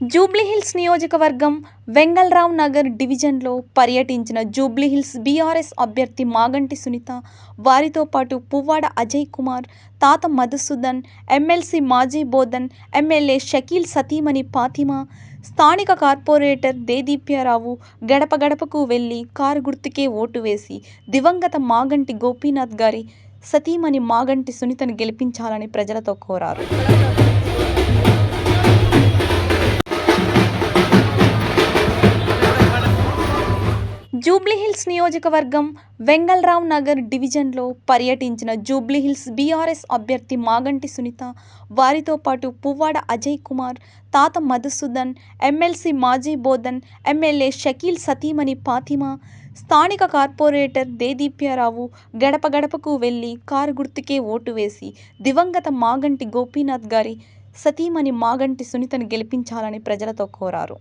జూబ్లీహిల్స్ నియోజకవర్గం వెంగళరావు నగర్ డివిజన్లో పర్యటించిన జూబ్లీహిల్స్ బీఆర్ఎస్ అభ్యర్థి మాగంటి సునీత వారితో పాటు పువ్వాడ అజయ్ కుమార్ తాత మధుసూదన్ ఎమ్మెల్సీ మాజీ బోధన్ ఎమ్మెల్యే షకీల్ సతీమణి ఫాతిమా స్థానిక కార్పొరేటర్ దేదీప్యారావు గడప గడపకు వెళ్ళి కారు గుర్తుకే ఓటు వేసి దివంగత మాగంటి గోపీనాథ్ గారి సతీమణి మాగంటి సునీతను గెలిపించాలని ప్రజలతో కోరారు. జూబ్లీహిల్స్ నియోజకవర్గం వెంగళరావు నగర్ డివిజన్లో పర్యటించిన జూబ్లీహిల్స్ బీఆర్ఎస్ అభ్యర్థి మాగంటి సునీత వారితో పాటు పువ్వాడ అజయ్ కుమార్ తాత మధుసూదన్ ఎమ్మెల్సీ మాజీ బోధన్ ఎమ్మెల్యే షకీల్ సతీమణి ఫాతిమా స్థానిక కార్పొరేటర్ దేదీప్యారావు గడప గడపకు వెళ్ళి కారు గుర్తుకే ఓటు వేసి దివంగత మాగంటి గోపీనాథ్ గారి సతీమణి మాగంటి సునీతను గెలిపించాలని ప్రజలతో కోరారు.